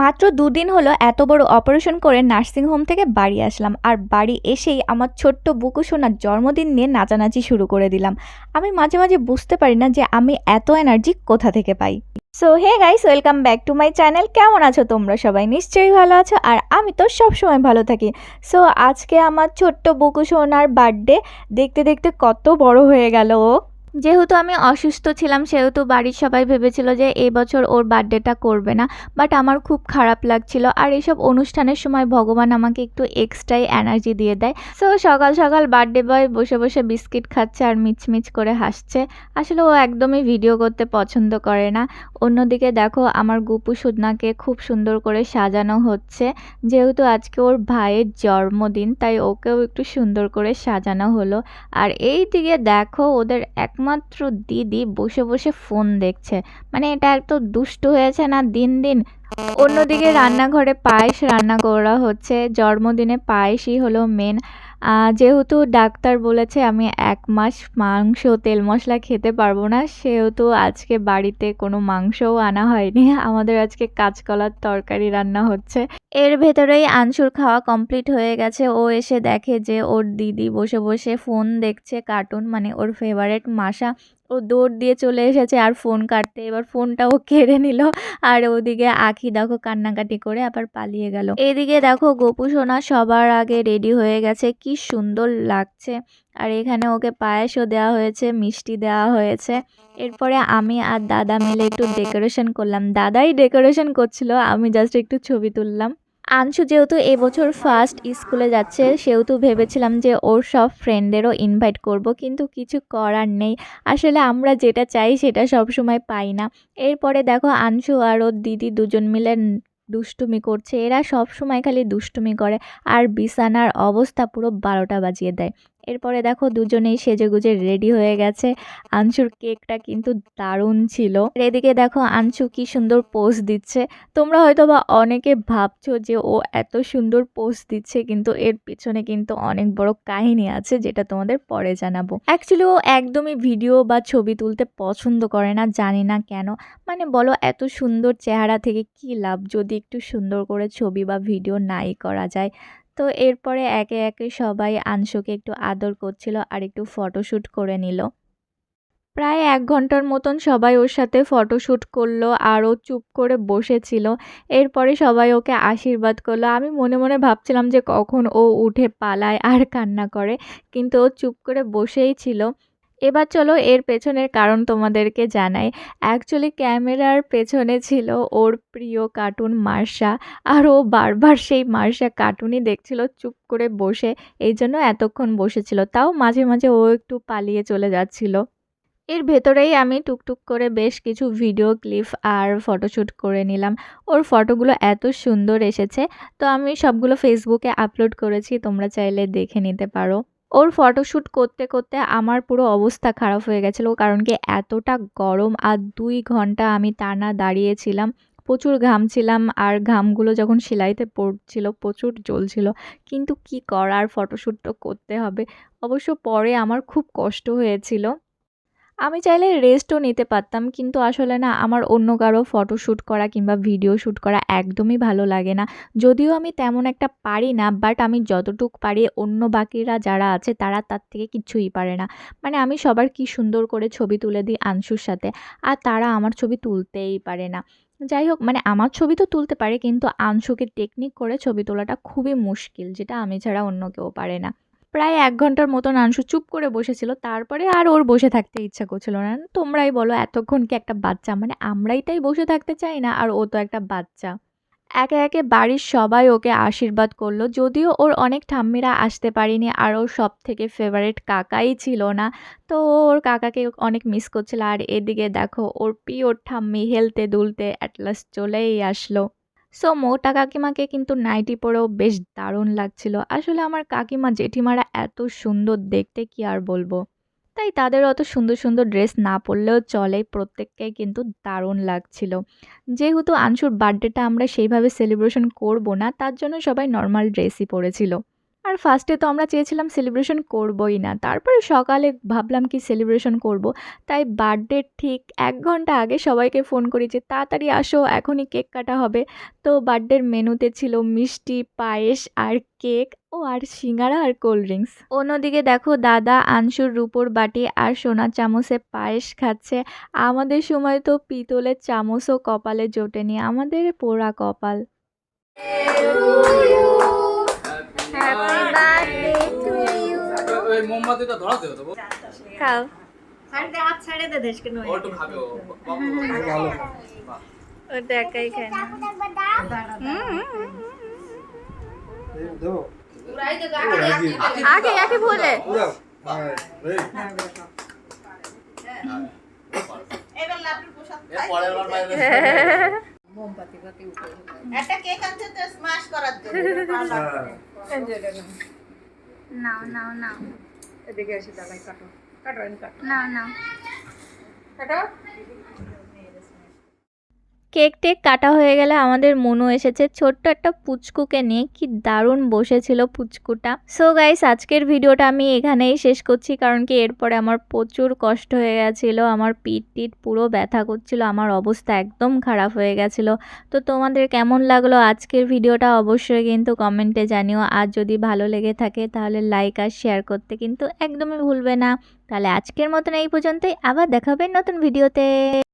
মাত্র দুদিন হলো এত বড় অপারেশন করে নার্সিংহোম থেকে বাড়ি আসলাম। আর বাড়ি এসেই আমার ছোট্ট বুকু সোনার জন্মদিন নিয়ে নাচানাচি শুরু করে দিলাম। আমি মাঝে মাঝে বুঝতে পারি না যে আমি এত এনার্জি কোথা থেকে পাই। So hey guys welcome back to my channel কেমন আছো তোমরা? সবাই নিশ্চয়ই ভালো আছো। আর আমি তো সবসময় ভালো থাকি। সো আজকে আমার ছোট্ট বুকু সোনার বার্থডে দেখতে দেখতে কত বড় হয়ে গেল ও। যেহেতু আমি অসুস্থ ছিলাম, সেহেতু বাড়ির সবাই ভেবেছিল যে এবছর ওর বার্থডেটা করবে না। বাট আমার খুব খারাপ লাগছিল। আর এইসব অনুষ্ঠানের সময় ভগবান আমাকে একটু এক্সট্রাই এনার্জি দিয়ে দেয়। সো সকাল সকাল বার্থডে বয় বসে বসে বিস্কিট খাচ্ছে আর মিচমিচ করে হাসছে। আসলে ও একদমই ভিডিও করতে পছন্দ করে না। অন্যদিকে দেখো, আমার গুপু সুদনাকে খুব সুন্দর করে সাজানো হচ্ছে। যেহেতু আজকে ওর ভাইয়ের জন্মদিন, তাই ওকেও একটু সুন্দর করে সাজানো হলো। আর এই দিকে দেখো, ওদের একমাত্র দিদি বসে বসে ফোন দেখছে। মানে এটা এত দুষ্ট হয়েছে না দিন দিন। অন্যদিকে রান্নাঘরে পায়েস রান্না করা হচ্ছে। জন্মদিনে পায়েসই হলো মেন যেহেতু ডাক্তার বলেছে আমি এক মাস মাংস, তেল মশলা খেতে পারব না, সেহেতু আজকে বাড়িতে কোনো মাংসও আনা হয়নি। আমাদের আজকে কাঁচকলার তরকারি রান্না হচ্ছে। এর ভেতরেই আনসুর খাওয়া কমপ্লিট হয়ে গেছে। ও এসে দেখে যে ওর দিদি বসে বসে ফোন দেখছে কার্টুন মানে ওর ফেভারেট মাসা। ও দৌড় দিয়ে চলে এসেছে আর ফোন কাটতে। এবার ফোনটা ও কেড়ে নিল আর ওদিকে আখি দেখো কান্নাকাটি করে আবার পালিয়ে গেল। এদিকে দেখো গোপু সোনা সবার আগে রেডি হয়ে গেছে। কি সুন্দর লাগছে। আর এখানে ওকে পায়েসও দেওয়া হয়েছে, মিষ্টি দেওয়া হয়েছে। এরপরে আমি আর দাদা মিলে একটু ডেকোরেশন করলাম। দাদাই ডেকোরেশন করছিল, আমি জাস্ট একটু ছবি তুললাম। আংশু যেহেতু এবছর ফার্স্ট স্কুলে যাচ্ছে, সেহেতু ভেবেছিলাম যে ওর সব ফ্রেন্ডেরও ইনভাইট করব, কিন্তু কিছু করার নেই। আসলে আমরা যেটা চাই, সেটা সব সময় পাই না। এরপরে দেখো আনশু আর ওর দিদি দুজন মিলে দুষ্টুমি করছে। এরা সব সময় খালি দুষ্টুমি করে। আর বিছানার অবস্থা পুরো বারোটা বাজিয়ে দেয়। এরপরে দেখো দুজনেই সেজে গুজে রেডি হয়ে গেছে। আনসুর কেকটা কিন্তু দারুণ ছিল। এদিকে দেখো আনসু কি সুন্দর পোজ দিচ্ছে। তোমরা হয়তো বা অনেকে ভাবছ যে ও এত সুন্দর পোজ দিচ্ছে, কিন্তু এর পিছনে কিন্তু অনেক বড় কাহিনী আছে যেটা তোমাদের পরে জানাব। অ্যাকচুয়ালি ও একদমই ভিডিও বা ছবি তুলতে পছন্দ করে না, জানি না কেন। মানে বলো এত সুন্দর চেহারা থেকে কি লাভ যদি একটু সুন্দর করে ছবি বা ভিডিও নাই করা যায়। তো এরপরে একে একে সবাই আংশুকে একটু আদর করছিল আর একটু ফটোশ্যুট করে নিল। প্রায় এক ঘণ্টার মতন সবাই ওর সাথে ফটোশ্যুট করল আর ও চুপ করে বসেছিল। এরপরে সবাই ওকে আশীর্বাদ করল। আমি মনে মনে ভাবছিলাম যে কখন ও উঠে পালায় আর কান্না করে, কিন্তু ও চুপ করে বসেই ছিল। এবার চলো এর পেছনের কারণ তোমাদেরকে জানাই। অ্যাকচুয়ালি ক্যামেরার পেছনে ছিল ওর প্রিয় কার্টুন মার্শা, আর ও বারবার সেই মার্শা কার্টুনই দেখছিল চুপ করে বসে, এই জন্য এতক্ষণ বসেছিল। তাও মাঝে মাঝে ও একটু পালিয়ে চলে যাচ্ছিল। এর ভেতরেই আমি টুকটুক করে বেশ কিছু ভিডিও ক্লিপ আর ফটোশ্যুট করে নিলাম। ওর ফটোগুলো এত সুন্দর এসেছে, তো আমি সবগুলো ফেসবুকে আপলোড করেছি, তোমরা চাইলে দেখে নিতে পারো। ওর ফটোশ্যুট করতে করতে আমার পুরো অবস্থা খারাপ হয়ে গেছিল। কারণ কি এতটা গরম আর দুই ঘণ্টা আমি টানা দাঁড়িয়েছিলাম। প্রচুর ঘাম ছিলাম আর ঘামগুলো যখন সেলাইতে পড়ছিল প্রচুর জ্বলছিল। কিন্তু কি করার ফটোশ্যুট তো করতে হবে। অবশ্য পরে আমার খুব কষ্ট হয়েছিল। আমি চাইলে রেস্টও নিতে পারতাম, কিন্তু আসলে না, আমার অন্য কারও ফটো শ্যুট করা কিংবা ভিডিও শ্যুট করা একদমই ভালো লাগে না। যদিও আমি তেমন একটা পারি না বাট আমি যতটুক পারি, অন্য বাকিরা যারা আছে, তারা তার থেকে কিছুই পারে না। মানে আমি সবার কি সুন্দর করে ছবি তুলে দিই আংশুর সাথে, আর তারা আমার ছবি তুলতেই পারে না। যাই হোক মানে আমার ছবি তো তুলতে পারে, কিন্তু আংশুকে টেকনিক করে ছবি তোলাটা খুবই মুশকিল, যেটা আমি ছাড়া অন্য কেউ পারে না। প্রায় এক ঘণ্টার মতন আংশু চুপ করে বসেছিল, তারপরে আর ওর বসে থাকতে ইচ্ছা করছিল না। তোমরাই বলো এতক্ষণ কি একটা বাচ্চা? মানে আমরাই তাই বসে থাকতে চাই না? আর ও তো একটা বাচ্চা। একে একে বাড়ির সবাই ওকে আশীর্বাদ করল, যদিও ওর অনেক ঠাম্মিরা আসতে পারিনি, আর ওর সব থেকে ফেভারিট কাকাই ছিল না। তো ওর কাকাকে অনেক মিস করছিল, আর এদিকে দেখো ওর পিওর ঠাম্মি হেলতে দুলতে অ্যাটলাস চলেই আসলো। সো মোটা কাকিমাকে কিন্তু নাইটি পরেও বেশ দারুণ লাগছিল। আসলে আমার কাকিমা জেঠিমারা এত সুন্দর দেখতে কি আর বলব? তাই তাদের অত সুন্দর সুন্দর ড্রেস না পরলেও চলে, প্রত্যেককে কিন্তু দারুণ লাগছিল। যেহেতু আনসুর বার্থডেটা আমরা সেইভাবে সেলিব্রেশন করব না, তার জন্য সবাই নর্মাল ড্রেসই পরেছিল। আর ফার্স্টে তো আমরা চেয়েছিলাম সেলিব্রেশন করবই না। তারপরে সকালে ভাবলাম কি সেলিব্রেশন করব। তাই বার্থডের ঠিক এক ঘণ্টা আগে সবাইকে ফোন করি যে, তাড়াতাড়ি আসো, এখনই কেক কাটা হবে। তো বার্থডের মেনুতে ছিল মিষ্টি, পায়েস আর কেক ও আর সিঙ্গারা আর কোল্ড ড্রিঙ্কস অন্যদিকে দেখো দাদা, আনসুর, রূপোর বাটি আর সোনার চামচে পায়েস খাচ্ছে। আমাদের সময় তো পিতলের চামচও কপালে জোটেনি, আমাদের পোড়া কপাল। ওই মোমবাতিটা ধরাতে হতো গো। খাও ও একটু খাবে ও। ওটা একাই খায় না। আগে আগে বলে। এ পরের বার একটা কেক আনছে তো স্মাশ করার জন্য। নাও নাও নাও। এদিকে এসে দাঁড়াই কাটো। কাটো কাটো। নাও নাও। কাটো। কেক টেক কাটা হয়ে গেলে আমাদের মনু এসেছে। ছোট্ট একটা পুচকুকে নিয়ে কি দারুণ বসেছিল পুচকুটা। সো গাইস আজকের ভিডিওটা আমি এখানেই শেষ করছি কারণ কি এরপরে আমার প্রচুর কষ্ট হয়ে গেছিল, আমার পিঠ টিট পুরো ব্যথা করছিল, আমার অবস্থা একদম খারাপ হয়ে গেছিল। তো তোমাদের কেমন লাগল আজকের ভিডিওটা অবশ্যই কিন্তু কমেন্টে জানিও। আর যদি ভালো লেগে থাকে তাহলে লাইক আর শেয়ার করতে কিন্তু একদমই ভুলবে না। তাহলে আজকের মতন এই পর্যন্তই। আবার দেখাবে নতুন ভিডিওতে।